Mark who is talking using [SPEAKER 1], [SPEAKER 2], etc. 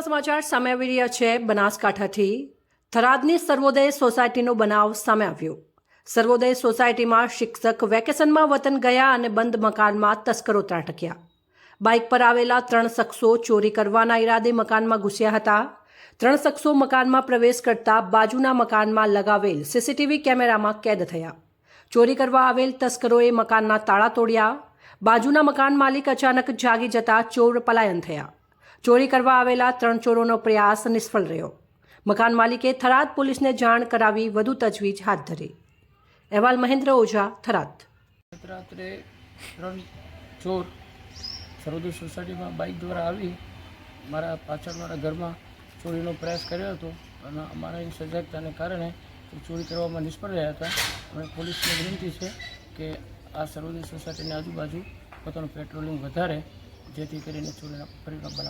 [SPEAKER 1] મહત્વના સમાચાર સામે આવી રહ્યા છે. બનાસકાંઠાથી થરાદની સર્વોદય સોસાયટીનો બનાવ સામે આવ્યો. સર્વોદય સોસાયટીમાં શિક્ષક વેકેશનમાં વતન ગયા અને બંધ મકાનમાં તસ્કરો ત્રાટક્યા. બાઇક પર આવેલા ત્રણ શખ્સો ચોરી કરવાના ઈરાદે મકાનમાં ઘૂસ્યા હતા. ત્રણ શખ્સો મકાનમાં પ્રવેશ કરતા બાજુના મકાનમાં લગાવેલ સીસીટીવી કેમેરામાં કેદ થયા. ચોરી કરવા આવેલ તસ્કરોએ મકાનના તાળા તોડ્યા. બાજુના મકાન માલિક અચાનક જાગી જતા ચોર પલાયન થયા. ચોરી કરવા આવેલા ત્રણ ચોરોનો પ્રયાસ નિષ્ફળ રહ્યો. મકાન માલિકે થરાદ પોલીસને જાણ કરાવી વધુ તજવીજ હાથ ધરી. અહેવાલ મહેન્દ્ર ઓઝા, થરાદ.
[SPEAKER 2] રાત્રે ત્રણ ચોર સરોદી સોસાયટીમાં બાઇક દ્વારા આવી મારા પાછળવાળા ઘરમાં ચોરીનો પ્રયાસ કર્યો હતો અને અમારા સજાગતાને કારણે ચોરી કરવામાં નિષ્ફળ રહ્યા હતા. અને પોલીસને વિનંતી છે કે આ સરોદી સોસાયટીની આજુબાજુ પોતાનું પેટ્રોલિંગ વધારે ஜேதி பெரிய சூழல் பெரிய ரொம்ப